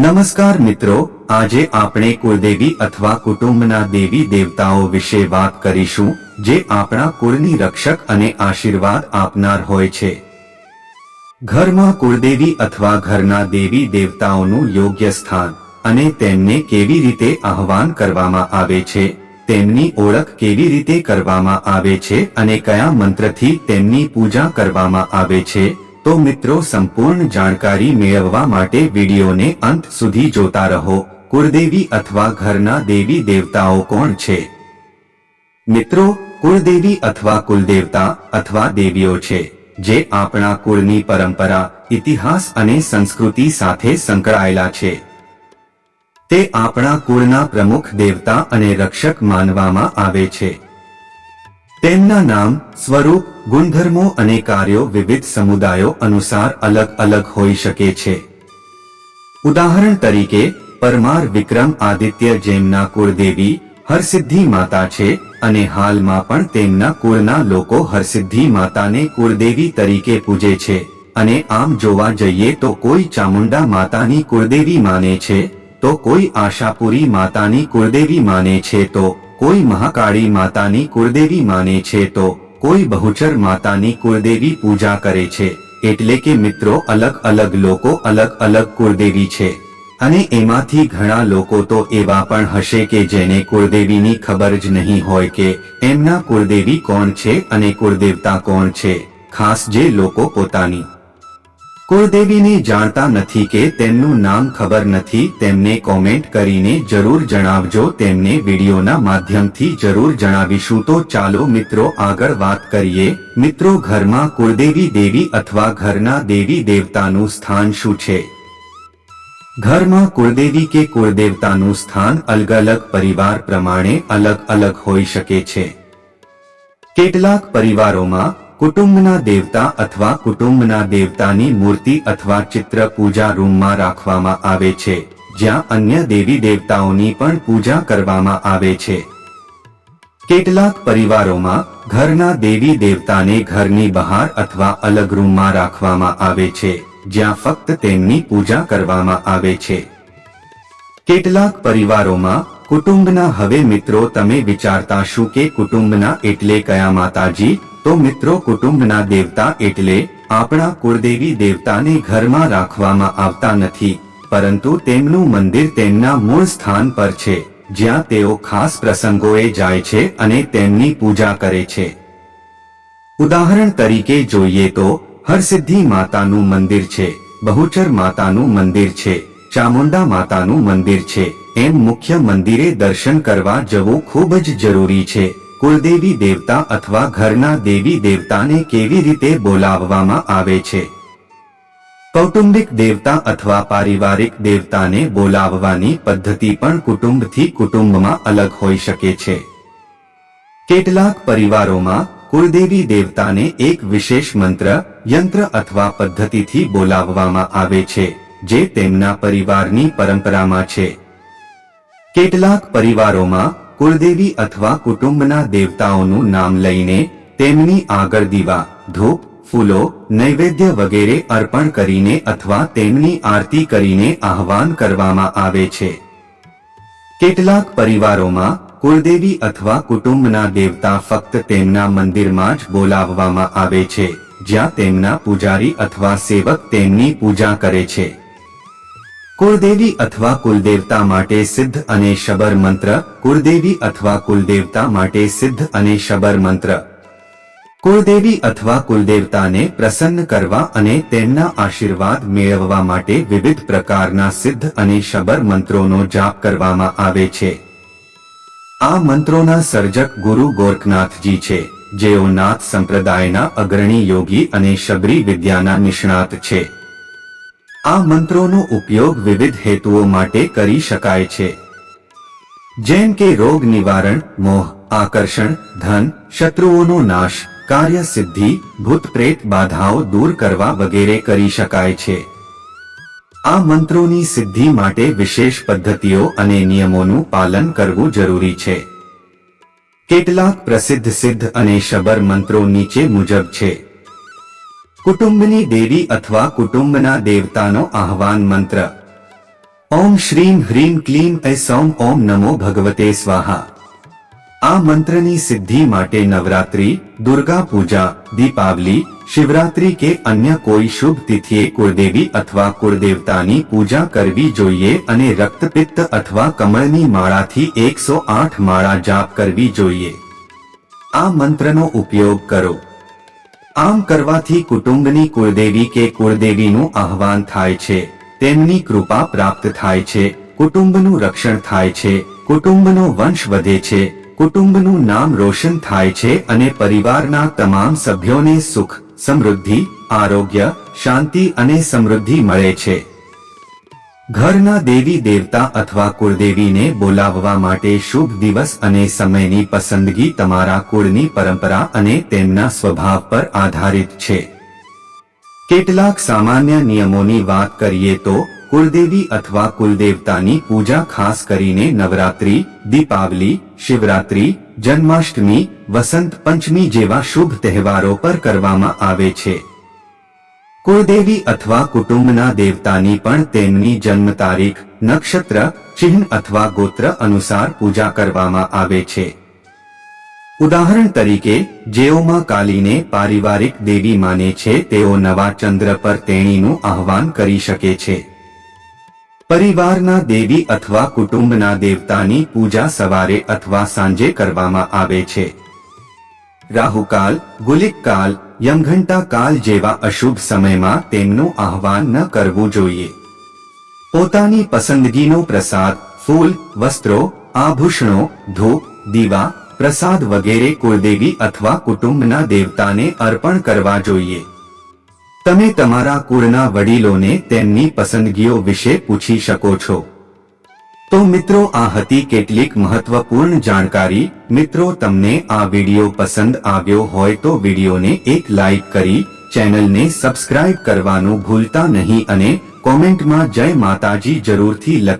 નમસ્કાર મિત્રો, આજે આપણે કુળદેવી અથવા કુટુંબના દેવી દેવતાઓ વિશે વાત કરીશું, જે આપણા કુળની રક્ષક અને આશીર્વાદ આપનાર હોય છે. ઘરમાં કુળદેવી અથવા ઘરના દેવી દેવતાઓનું યોગ્ય સ્થાન અને તેમને કેવી રીતે આહવાન કરવામાં આવે છે, તેમની ઓળખ કેવી રીતે કરવામાં આવે છે અને કયા મંત્રથી તેમની પૂજા કરવામાં આવે છે તો મિત્રો સંપૂર્ણ જાણકારી મેળવવા માટે વિડીયોને અંત સુધી જોતા રહો. કુળદેવી અથવા ઘરના દેવી દેવતાઓ કોણ છે? મિત્રો, કુળદેવી અથવા કુલદેવતા અથવા દેવીઓ છે, જે આપણા કુળની પરંપરા, ઇતિહાસ અને સંસ્કૃતિ સાથે સંકળાયેલા છે. તે આપણા કુળના પ્રમુખ દેવતા અને રક્ષક માનવામાં આવે છે. તેમના નામ, સ્વરૂપ, ગુણધર્મો અને કાર્યો વિવિધ સમુદાયો અનુસાર અલગ અલગ હોઈ શકે છે. ઉદાહરણ તરીકે, પરમાર વિક્રમ આદિત્ય જેમના કુળદેવી, હરસિદ્ધિ માતા છે અને હાલમાં પણ તેમના કુળના લોકો હરસિદ્ધિ માતાને કુળદેવી તરીકે પૂજે છે. અને આમ જોવા જઈએ તો કોઈ ચામુંડા માતાની કુળદેવી માને છે, તો કોઈ આશાપુરી માતાની કુળદેવી માને છે તો કોઈ મહાકાળી માતાની કુળદેવી માને છે તો કોઈ બહુચર માતાની કુળદેવી પૂજા કરે છે. એટલે કે મિત્રો અલગ અલગ લોકો અલગ અલગ કુળદેવી છે. અને એમાંથી ઘણા લોકો તો એવા પણ હશે કે જેને કુળદેવીની ખબર જ નહીં હોય કે એમના કુળદેવી કોણ છે અને કુળદેવતા કોણ છે. ખાસ જે લોકો પોતાની કુળદેવીને જાણતા નથી કે તેમનું નામ ખબર નથી, તેમને કોમેન્ટ કરીને જરૂર જણાવજો, તેમને વિડીયોના માધ્યમથી જરૂર જણાવીશું. તો ચાલો મિત્રો આગળ વાત કરીએ. મિત્રો ઘરમાં કુળદેવી દેવી અથવા ઘરના દેવી દેવતાનું સ્થાન શું છે? ઘરમાં કુળદેવી કે કુળદેવતાનું સ્થાન અલગ અલગ પરિવાર પ્રમાણે અલગ અલગ હોઈ શકે છે. કેટલાક પરિવારોમાં કુટુંબના દેવતા અથવા કુટુંબના દેવતાની મૂર્તિ અથવા ચિત્ર પૂજા રૂમમાં રાખવામાં આવે છે, જ્યાં અન્ય દેવી દેવતાઓની પણ પૂજા કરવામાં આવે છે. કેટલાક પરિવારોમાં ઘરના દેવી દેવતાને ઘરની બહાર અથવા અલગ રૂમમાં રાખવામાં આવે છે, જ્યાં ફક્ત તેમની પૂજા કરવામાં આવે છે. કેટલાક પરિવારોમાં કુટુંબના હવે મિત્રો, તમે વિચારતા શું કે કુટુંબના એટલે કયા માતાજી? તો મિત્રો, કુટુંબના દેવતા એટલે આપણા કુળદેવી દેવતાને ઘરમાં રાખવામાં આવતા નથી, પરંતુ તેમનું મંદિર તેમના મૂળ સ્થાન પર છે, જ્યાં તેઓ ખાસ પ્રસંગોએ જાય છે અને તેમની પૂજા કરે છે. ઉદાહરણ તરીકે જોઈએ તો, હરસિદ્ધિ માતાનું મંદિર છે, બહુચર માતાનું મંદિર છે. ચામુંડા માતાનું મંદિર છે. એમ મુખ્ય મંદિરે દર્શન કરવા જવું ખૂબ જ જરૂરી છે. કુળદેવી દેવતા અથવા ઘરના દેવી દેવતાને કેવી રીતે બોલાવવામાં આવે છે? કૌટુંબિક દેવતા અથવા પારિવારિક દેવતાને બોલાવવાની પદ્ધતિ પણ કુટુંબથી કુટુંબમાં અલગ હોઈ શકે છે. કેટલાક પરિવારોમાં કુળદેવી દેવતાને એક વિશેષ મંત્ર, યંત્ર અથવા પદ્ધતિથી બોલાવવામાં આવે છે. જે તેમના પરિવારની પરંપરામાં છે. કેટલાક પરિવારોમાં કુળદેવી અથવા કુટુંબના દેવતાઓનું નામ લઈને તેમની આગળ દીવા, ધૂપ, ફૂલો, નૈવેદ્ય વગેરે અર્પણ કરીને અથવા તેમની આરતી કરીને આહવાન કરવામાં આવે છે. કેટલાક પરિવારોમાં કુળદેવી અથવા કુટુંબના દેવતા ફક્ત તેમના મંદિરમાં જ બોલાવવામાં આવે છે, જ્યાં તેમના પૂજારી અથવા સેવક તેમની પૂજા કરે છે. કુળદેવી અથવા કુલદેવતા માટે સિદ્ધ અને શબર મંત્ર. કુળદેવી અથવા કુલદેવતા માટે સિદ્ધ અને શબર મંત્ર. કુળદેવી અથવા કુલદેવતાને પ્રસન્ન કરવા અને તેમના આશીર્વાદ મેળવવા માટે વિવિધ પ્રકારના સિદ્ધ અને શબર મંત્રોનો જાપ કરવામાં આવે છે. આ મંત્રોના સર્જક ગુરુ ગોરખનાથજી છે, જેઓ નાથ સંપ્રદાયના અગ્રણી યોગી અને શબરી વિદ્યાના નિષ્ણાત છે. આ મંત્રોનો ઉપયોગ વિવિધ હેતુઓ માટે કરી શકાય છે. જેમ કે રોગ નિવારણ, મોહ, આકર્ષણ, ધન, શત્રુઓનો નાશ કાર્ય સિદ્ધિ ભૂત પ્રેત બાધાઓ દૂર કરવા વગેરે કરી શકાય છે. આ મંત્રોની સિદ્ધિ માટે વિશેષ પદ્ધતિઓ અને નિયમોનું પાલન કરવું જરૂરી છે. કેટલાક પ્રસિદ્ધ સિદ્ધ અને શબર મંત્રો નીચે મુજબ છે. કુટુંબની દેવી અથવા કુટુંબના દેવતાનો આહવાન મંત્ર. ઓમ શ્રીમ હ્રીમ ક્લીમ એ સૌમ ઓમ નમો ભગવતે સ્વાહા. આ મંત્રની સિદ્ધિ માટે નવરાત્રી, દુર્ગા પૂજા, દીપાવલી, શિવરાત્રી કે અન્ય કોઈ શુભ તિથિએ કુળદેવી અથવા કુળદેવતાની પૂજા કરવી જોઈએ અને રક્તપિત્ત અથવા કમળની માળાથી એકસો આઠ માળા જાપ કરવી જોઈએ. આ મંત્રનો ઉપયોગ કરો. આમ કરવાથી કુટુંબની કુળદેવી કે કુળદેવીનું આહવાન થાય છે, તેમની કૃપા પ્રાપ્ત થાય છે, કુટુંબનું રક્ષણ થાય છે, કુટુંબનો વંશ વધે છે, કુટુંબનું નામ રોશન થાય છે અને પરિવારના તમામ સભ્યોને સુખ, સમૃદ્ધિ, આરોગ્ય, શાંતિ અને સમૃદ્ધિ મળે છે. ઘરના દેવી દેવતા અથવા કુળદેવીને બોલાવવા માટે શુભ દિવસ અને સમયની પસંદગી તમારા કુળની પરંપરા અને તેમના સ્વભાવ પર આધારિત છે. કેટલાક સામાન્ય નિયમોની વાત કરીએ તો, કુળદેવી અથવા કુલદેવતાની પૂજા ખાસ કરીને નવરાત્રી, દીપાવલી, શિવરાત્રી, જન્માષ્ટમી, વસંત પંચમી જેવા શુભ તહેવારો પર કરવામાં આવે છે. કુળદેવી અથવા કુટુંબના દેવતાની પણ તેમની જન્મ તારીખ નક્ષત્ર, ચિહ્ન અથવા ગોત્ર અનુસાર પૂજા કરવામાં આવે છે. ઉદાહરણ તરીકે, જેઓમાં કાલીને પારિવારિક દેવી માને છે, તેઓ નવા ચંદ્ર પર તેણીનું આહવાન કરી શકે છે. પરિવારના દેવી અથવા કુટુંબના દેવતાની પૂજા સવારે અથવા સાંજે કરવામાં આવે છે. રાહુકાલ, ગુલિક કાલ યમઘંટા કાલ જેવા અશુભ સમયમાં તેમનું આહવાન ન કરવું જોઈએ. પોતાની પસંદગીનો પ્રસાદ, ફૂલ, વસ્ત્રો, આભૂષણો, ધૂપ, દીવા, પ્રસાદ વગેરે કુળદેવી અથવા કુટુંબના દેવતાને અર્પણ કરવા જોઈએ. તમે તમારા કુળના વડીલોને તેમની પસંદગીઓ વિશે પૂછી શકો છો. તો મિત્રો, આ હતી કેટલીક મહત્વપૂર્ણ જાણકારી. મિત્રો, તમને આ વીડિયો પસંદ આવ્યો હોય તો વિડીયોને એક લાઈક કરી, ચેનલને સબસ્ક્રાઇબ કરવાનું ભૂલતા નહીં અને કોમેન્ટમાં જય માતાજી જરૂરથી લખી